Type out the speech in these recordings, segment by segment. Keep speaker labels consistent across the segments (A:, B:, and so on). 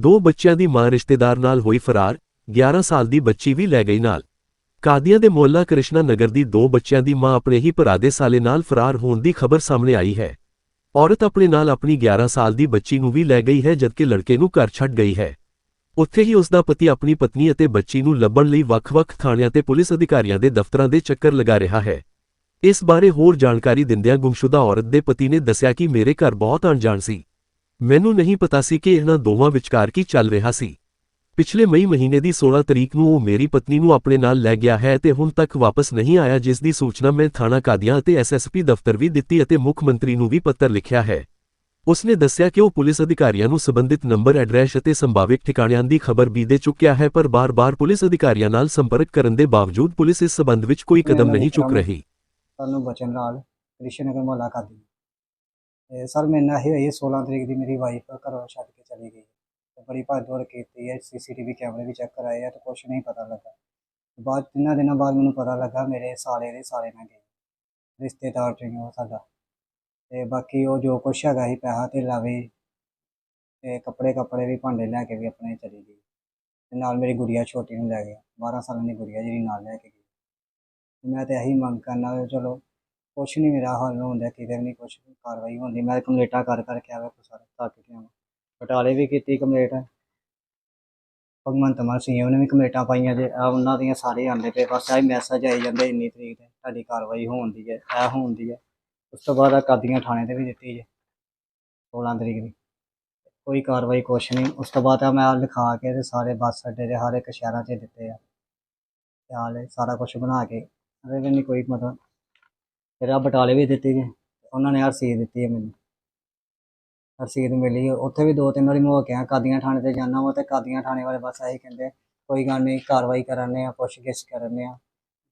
A: ਦੋ ਬੱਚਿਆਂ ਦੀ ਮਾਂ ਰਿਸ਼ਤੇਦਾਰ ਨਾਲ ਹੋਈ ਫਰਾਰ 11 ਸਾਲ ਦੀ ਬੱਚੀ ਵੀ ਲੈ ਗਈ ਨਾਲ। ਕਾਦੀਆਂ ਦੇ ਮੋਹੱਲਾ ਕ੍ਰਿਸ਼ਨਾ ਨਗਰ ਦੀ ਦੋ ਬੱਚਿਆਂ ਦੀ ਮਾਂ ਆਪਣੇ ਹੀ ਭਰਾ ਦੇ ਸਾਲੇ ਨਾਲ ਫਰਾਰ ਹੋਣ ਦੀ ਖਬਰ ਸਾਹਮਣੇ ਆਈ ਹੈ। ਔਰਤ ਆਪਣੇ ਨਾਲ ਆਪਣੀ 11 ਸਾਲ ਦੀ ਬੱਚੀ ਨੂੰ ਵੀ ਲੈ ਗਈ ਹੈ ਜਦਕਿ ਲੜਕੇ ਨੂੰ ਘਰ ਛੱਡ ਗਈ ਹੈ। ਉੱਥੇ ਹੀ ਉਸ ਦਾ ਪਤੀ ਆਪਣੀ ਪਤਨੀ ਅਤੇ ਬੱਚੀ ਨੂੰ ਲੱਭਣ ਲਈ ਵੱਖ-ਵੱਖ ਥਾਣਿਆਂ ਤੇ ਪੁਲਿਸ ਅਧਿਕਾਰੀਆਂ ਦੇ ਦਫ਼ਤਰਾਂ ਦੇ ਚੱਕਰ ਲਗਾ ਰਿਹਾ ਹੈ। ਇਸ ਬਾਰੇ ਹੋਰ ਜਾਣਕਾਰੀ ਦਿੰਦਿਆਂ ਗੁੰਮਸ਼ੁਦਾ ਔਰਤ ਦੇ ਪਤੀ ਨੇ ਦੱਸਿਆ ਕਿ ਮੇਰੇ ਘਰ ਬਹੁਤ ਅਣਜਾਣ ਸੀ। ਮੈਨੂੰ ਨਹੀਂ ਪਤਾ ਸੀ ਕਿ ਇਹਨਾਂ ਦੋਵਾਂ ਵਿਚਕਾਰ ਕੀ ਚੱਲ ਰਿਹਾ ਸੀ। ਪਿਛਲੇ ਮਈ ਮਹੀਨੇ ਦੀ 16 ਤਰੀਕ ਨੂੰ ਉਹ ਮੇਰੀ ਪਤਨੀ ਨੂੰ ਆਪਣੇ ਨਾਲ ਲੈ ਗਿਆ ਹੈ ਤੇ ਹੁਣ ਤੱਕ ਵਾਪਸ ਨਹੀਂ ਆਇਆ, ਜਿਸ ਦੀ ਸੂਚਨਾ ਮੈਂ ਥਾਣਾ ਕਾਦੀਆਂ ਅਤੇ ਐਸਐਸਪੀ ਦਫ਼ਤਰ ਵੀ ਦਿੱਤੀ ਅਤੇ ਮੁੱਖ ਮੰਤਰੀ ਨੂੰ ਵੀ ਪੱਤਰ ਲਿਖਿਆ ਹੈ। ਉਸਨੇ ਦੱਸਿਆ ਕਿ ਉਹ ਪੁਲਿਸ ਅਧਿਕਾਰੀਆਂ ਨੂੰ ਸੰਬੰਧਿਤ ਨੰਬਰ, ਐਡਰੈਸ ਅਤੇ ਸੰਭਾਵਿਕ ਠਿਕਾਣਿਆਂ ਦੀ ਖਬਰ ਵੀ ਦੇ ਚੁੱਕਿਆ ਹੈ, ਪਰ ਬਾਰ-ਬਾਰ ਪੁਲਿਸ ਅਧਿਕਾਰੀਆਂ ਨਾਲ ਸੰਪਰਕ ਕਰਨ ਦੇ ਬਾਵਜੂਦ ਪੁਲਿਸ ਇਸ ਸਬੰਧ ਵਿੱਚ ਕੋਈ ਕਦਮ ਨਹੀਂ ਚੁੱਕ ਰਹੀ।
B: ਸਾਨੂੰ ਬਚਨ ਨਾਲ ਕ੍ਰਿਸ਼ਨ ਨਗਰ ਮੁਹੱਲਾ ਕਰਦੀ ਤੇ ਸਰ ਮੇਰੇ ਨਾਲ ਇਹ ਹੋਈ ਹੈ 16 ਤਰੀਕ ਦੀ ਮੇਰੀ ਵਾਈਫ ਘਰੋਂ ਛੱਡ ਕੇ ਚਲੀ ਗਈ। ਤੇ ਬੜੀ ਭੱਜ ਦੌੜ ਕੀਤੀ ਹੈ ਸੀਸੀਟੀਵੀ ਕੈਮਰੇ ਵੀ ਚੈੱਕ ਕਰਾਏ ਆ ਤੇ ਕੁਝ ਨਹੀਂ ਪਤਾ ਲੱਗਾ। ਬਾਅਦ ਤਿੰਨਾਂ ਦਿਨਾਂ ਬਾਅਦ ਮੈਨੂੰ ਪਤਾ ਲੱਗਾ ਮੇਰੇ ਸਾਲੇ ਦੇ ਸਾਲੇ ਨਾਲ ਗਏ। ਰਿਸ਼ਤੇਦਾਰ ਚੋਂ ਉਹ ਸਾਡਾ। ਤੇ ਬਾਕੀ ਉਹ ਜੋ ਕੁਛ ਹੈਗਾ ਸੀ, ਪੈਸਾ ਤੇ ਲਾਵੇ ਤੇ ਕੱਪੜੇ ਕੱਪੜੇ ਵੀ ਭਾਂਡੇ ਲੈ ਕੇ ਵੀ ਆਪਣੇ ਚਲੀ ਗਈ। ਤੇ ਨਾਲ ਮੇਰੀ ਗੁੜੀਆ ਛੋਟੀ ਨੂੰ ਲੈ ਗਿਆ 12 ਸਾਲਾਂ ਦੀ ਗੁੜੀਆ ਜਿਹੜੀ ਨਾਲ ਲੈ ਕੇ ਗਈ। ਮੈਂ ਤੇ ਇਹੀ ਮੰਗ ਕਰਨਾ, ਚਲੋ ਕੁਛ ਨਹੀਂ ਮੇਰਾ ਹੱਲ ਹੁੰਦਾ, ਕਿਤੇ ਵੀ ਨਹੀਂ ਕੁਛ ਕਾਰਵਾਈ ਹੁੰਦੀ। ਮੈਂ ਕੰਪਲੇਟਾਂ ਕਰ ਕਰਕੇ ਆਵੇ ਕੋ ਸਾਰੇ ਥੱਕ ਗਿਆ ਵਾਂ ਬਟਾਲੇ ਵੀ ਕੀਤੀ ਕੰਪਲੇਟ। ਭਗਵੰਤ ਮਾਨ ਸਿੰਘ ਨੇ ਵੀ ਕੰਪਲੇਟਾਂ ਪਾਈਆਂ ਜੇ, ਆਹ ਉਹਨਾਂ ਦੀਆਂ ਸਾਰੇ ਆਉਂਦੇ ਪਏ, ਬਸ ਆਹੀ ਮੈਸੇਜ ਆਈ ਜਾਂਦੇ, ਇੰਨੀ ਤਰੀਕ ਤੇ ਤੁਹਾਡੀ ਕਾਰਵਾਈ ਹੋਣ ਦੀ ਹੈ, ਇਹ ਹੋਣ ਦੀ ਹੈ। ਉਸ ਤੋਂ ਬਾਅਦ ਆ ਕਾਦੀਆਂ ਥਾਣੇ ਤੇ ਵੀ ਦਿੱਤੀ ਜੇ 16 ਤਰੀਕ ਦੀ। ਕੋਈ ਕਾਰਵਾਈ ਕੁਛ ਨਹੀਂ ਉਸ ਤੋਂ ਬਾਅਦ ਆ ਮੈਂ ਆਹ ਲਿਖਾ ਕੇ ਤੇ ਸਾਰੇ ਬੱਸ ਅੱਡੇ ਦੇ ਹਰ ਇੱਕ ਸ਼ਹਿਰਾਂ 'ਚ ਦਿੱਤੇ ਆ। ਤੇ ਸਾਰਾ ਕੁਝ ਬਣਾ ਕੇ ਅਰੇ ਨਹੀਂ ਕੋਈ ਮਤਲਬ ਫਿਰ ਆ ਬਟਾਲੇ ਵੀ ਦਿੱਤੀ ਜੀ ਉਹਨਾਂ ਨੇ ਰਸੀਦ ਦਿੱਤੀ ਹੈ ਮੈਨੂੰ। ਰਸੀਦ ਮਿਲੀ। ਉੱਥੇ ਵੀ ਦੋ ਤਿੰਨ ਵਾਰੀ ਮੈਂ ਹੋ ਕੇ ਆਇਆ ਕਾਦੀਆਂ ਥਾਣੇ ਤੇ ਜਾਣਾ ਵਾ ਤੇ ਕਾਦੀਆਂ ਥਾਣੇ ਵਾਲੇ ਬਸ ਇਹੀ ਕਹਿੰਦੇ ਕੋਈ ਗੱਲ ਨਹੀਂ ਕਾਰਵਾਈ ਕਰਾਂਗੇ ਆ ਪੁੱਛ ਗਿੱਛ ਕਰਾਂਗੇ ਆ।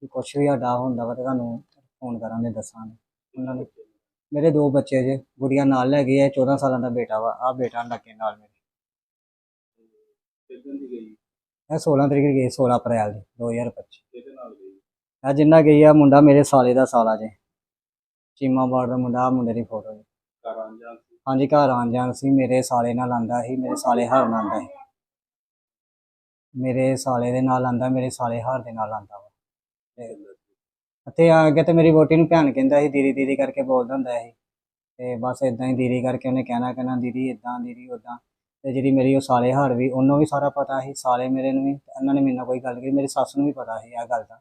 B: ਕਿ ਕੁਛ ਵੀ ਸਾਡਾ ਹੁੰਦਾ ਵਾ ਤੇ ਤੁਹਾਨੂੰ ਫੋਨ ਕਰਾਂਗੇ ਦੱਸਾਂਗੇ। ਉਹਨਾਂ ਨੇ ਮੇਰੇ ਦੋ ਬੱਚੇ ਜੇ ਗੁੜੀਆ ਨਾਲ ਲੈ ਗਈ ਹੈ 14 ਸਾਲਾਂ ਦਾ ਬੇਟਾ ਵਾ ਆ ਬੇਟਾ ਲੱਗੇ ਨਾਲ ਮੇਰੇ। ਇਹ 16 ਤਰੀਕ ਗਈ 16 ਅਪ੍ਰੈਲ ਦੀ 2025 ਆ ਜਿੰਨਾ ਗਈ ਆ ਮੁੰਡਾ ਮੇਰੇ ਸਾਲੇ ਦਾ ਸਾਲਾ ਜੇ। ਚੀਮਾ ਬਾੜ ਦਾ ਮੁੰਡਾ ਮੁੰਡੇ ਦੀ ਫੋਟੋ ਜੀ। ਹਾਂਜੀ ਘਰ ਆਣ ਜਾਣ ਸੀ। ਮੇਰੇ ਸਾਲੇ ਨਾਲ ਆਂਦਾ ਸੀ ਮੇਰੇ ਸਾਲੇ ਹਰ ਨਾਲ ਆਂਦਾ ਸੀ। ਮੇਰੇ ਸਾਲੇ ਦੇ ਨਾਲ ਆਂਦਾ ਮੇਰੇ ਸਾਲੇ ਹਰ ਦੇ ਨਾਲ ਆਂਦਾ ਵਾ। ਤੇ ਅਤੇ ਆ ਕੇ ਤੇ ਮੇਰੀ ਵੋਟੀ ਨੂੰ ਭੈਣ ਕਹਿੰਦਾ ਸੀ ਦੀਦੀ ਦੀਦੀ ਕਰਕੇ ਬੋਲਦਾ ਹੁੰਦਾ ਸੀ। ਤੇ ਬਸ ਇਦਾਂ ਹੀ ਦੀਦੀ ਕਰਕੇ ਉਹਨੇ ਕਹਿਣਾ ਕਹਿਣਾ ਦੀਦੀ ਇਦਾਂ ਦੀਦੀ ਉਦਾਂ ਤੇ ਜਿਹੜੀ ਮੇਰੀ ਉਹ ਸਾਲੇ ਹਾਰ ਵੀ ਉਹਨੂੰ ਵੀ ਸਾਰਾ ਪਤਾ ਸੀ। ਸਾਲੇ ਮੇਰੇ ਨੂੰ ਵੀ ਤੇ ਉਹਨਾਂ ਨੇ ਮੇਰੇ ਨਾਲ ਕੋਈ ਗੱਲ ਕੀਤੀ ਮੇਰੀ ਸੱਸ ਨੂੰ ਵੀ ਪਤਾ ਸੀ ਇਹ ਗੱਲ ਦਾ।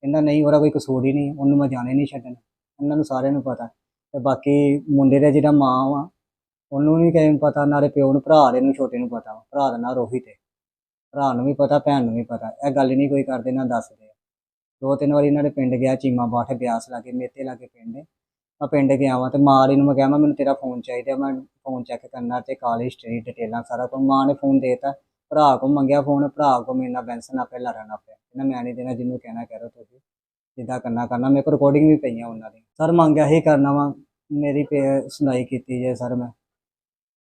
B: ਕਹਿੰਦਾ ਨਹੀਂ, ਉਹਦਾ ਕੋਈ ਕਸੂਰ ਹੀ ਨਹੀਂ, ਉਹਨੂੰ ਮੈਂ ਜਾਣੇ ਨਹੀਂ ਛੱਡਣਾ। ਉਹਨਾਂ ਨੂੰ ਸਾਰਿਆਂ ਨੂੰ ਪਤਾ। ਤੇ ਬਾਕੀ ਮੁੰਡੇ ਦਾ ਜਿਹੜਾ ਮਾਂ ਵਾ, ਉਹਨੂੰ ਨਹੀਂ ਕਿਸੇ ਨੂੰ ਪਤਾ, ਨਾਲੇ ਪਿਓ ਨੂੰ, ਭਰਾ ਦੇ ਨੂੰ, ਛੋਟੇ ਨੂੰ ਪਤਾ ਵਾ। ਭਰਾ ਦਾ ਨਾਂ ਰੋਹਿਤ ਹੈ ਭਰਾ ਨੂੰ ਵੀ ਪਤਾ, ਭੈਣ ਨੂੰ ਵੀ ਪਤਾ। ਇਹ ਗੱਲ ਨਹੀਂ ਕੋਈ ਕਰਦੇ, ਨਾ ਦੱਸਦੇ। ਦੋ ਤਿੰਨ ਵਾਰੀ ਇਹਨਾਂ ਦੇ ਪਿੰਡ ਗਿਆ, ਚੀਮਾ ਬਾਠ ਬਿਆਸ ਲਾਗੇ, ਮੇਤੇ ਲਾਗੇ ਪਿੰਡ। ਹੈ ਮੈਂ ਪਿੰਡ ਗਿਆ ਵਾਂ ਤੇ ਮਾਂ ਵਾਲੀ ਨੂੰ ਮੈਂ ਕਿਹਾ, ਮੈਂ, ਮੈਨੂੰ ਤੇਰਾ ਫੋਨ ਚਾਹੀਦਾ, ਮੈਂ ਫੋਨ ਚੈੱਕ ਕਰਨਾ ਤੇ ਕਾਲ ਹਿਸਟਰੀ ਡਿਟੇਲਾਂ ਸਾਰਾ ਕੁਝ ਮਾਂ ਨੇ ਫੋਨ ਦੇਤਾ। ਭਰਾ ਕੋ ਮੰਗਿਆ ਫੋਨ ਭਰਾ ਕੋ ਮੇਰੇ ਨਾਲ ਬੈਂਸਨ ਆਪੇ ਲੜਨਾ ਪਿਆ ਕਹਿੰਦਾ ਮੈਂ ਨਹੀਂ ਦੇਣਾ ਜਿਹਨੂੰ ਕਹਿਣਾ ਕਹਿ ਰਹੇ ਤੁਸੀਂ। ਜਿੱਦਾਂ ਕਰਨਾ ਕਰਨਾ, ਮੇਰੇ ਕੋਲ ਰਿਕਾਰਡਿੰਗ ਵੀ ਪਈਆਂ ਉਹਨਾਂ ਦੀ ਸਰ ਮੰਗਿਆ ਹੀ ਕਰਨਾ ਵਾ, ਮੇਰੀ ਪੇ- ਸੁਣਾਈ ਕੀਤੀ ਜੇ ਸਰ ਮੈਂ।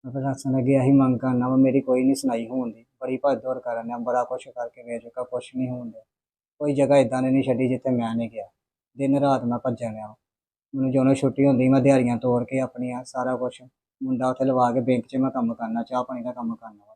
B: ਮੈਂ ਪ੍ਰਸ਼ਾਸਨ ਅੱਗੇ ਇਹੀ ਮੰਗ ਕਰਨਾ ਵਾ, ਮੇਰੀ ਕੋਈ ਨਹੀਂ ਸੁਣਾਈ ਹੋਣ ਦੀ। ਬੜੀ ਭੱਜ ਦੌੜ ਕਰਨ ਆ ਬੜਾ ਕੁਛ ਕਰਕੇ ਵੇਚ ਚੁੱਕਾ ਕੁਛ ਨਹੀਂ ਹੋਣ ਡਿਆ ਕੋਈ ਜਗ੍ਹਾ ਇਦਾਂ ਦੀ ਨਹੀਂ ਛੱਡੀ ਜਿੱਥੇ ਮੈਂ ਨਹੀਂ ਗਿਆ। ਦਿਨ ਰਾਤ ਮੈਂ ਭੱਜਣ ਰਿਹਾ। ਮੈਨੂੰ ਜਦੋਂ ਛੁੱਟੀ ਹੁੰਦੀ, ਮੈਂ ਦਿਹਾੜੀਆਂ ਤੋੜ ਕੇ ਆਪਣੀਆਂ ਸਾਰਾ ਕੁਝ ਮੁੰਡਾ ਉੱਥੇ ਲਵਾ ਕੇ ਬੈਂਕ 'ਚ ਮੈਂ ਕੰਮ ਕਰਨਾ ਚਾਹ ਪਾਣੀ ਦਾ ਕੰਮ ਕਰਨਾ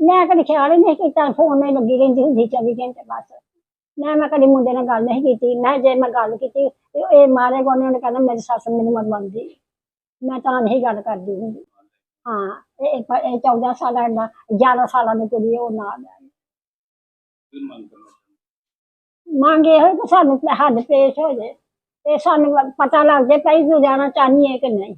C: ਮੈਂ ਕਦੇ ਖਿਆਲ ਹੀ ਨਹੀਂ ਕੀਤਾ ਫੋਨ ਨਾਲ ਲੱਗੀ ਰਹਿੰਦੀ ਹੁੰਦੀ 24 ਘੰਟੇ ਬਸ। ਮੈਂ ਮੈਂ ਕਦੀ ਮੁੰਡੇ ਨਾਲ ਗੱਲ ਨਹੀਂ ਕੀਤੀ ਮੈਂ ਜੇ ਮੈਂ ਗੱਲ ਕੀਤੀ ਤੇ ਇਹ ਮਾਰੇ ਗੋਨੇ ਉਹਨੇ ਕਹਿੰਦਾ ਮੇਰੀ ਸੱਸ ਮੈਨੂੰ ਮਰਵਾਉਂਦੀ। ਮੈਂ ਤਾਂ ਨਹੀਂ ਗੱਲ ਕਰਦੀ ਹੁੰਦੀ। ਹਾਂ ਇਹ ਇਹ ਪ- ਇਹ 14 ਸਾਲਾਂ ਦਾ 11 ਸਾਲਾਂ ਦੀ ਕੁੜੀ ਉਹ ਨਾਲ ਹੈ? ਮੰਗੇ ਹੋਏ ਕਿ ਸਾਨੂੰ ਹੱਦ ਪੇਸ਼ ਹੋ ਜੇ ਤੇ ਸਾਨੂੰ ਪਤਾ ਲੱਗ ਜੇ ਪਈ ਤੂੰ ਜਾਣਾ ਚਾਹਨੀ ਹੈ ਕਿ ਨਹੀਂ।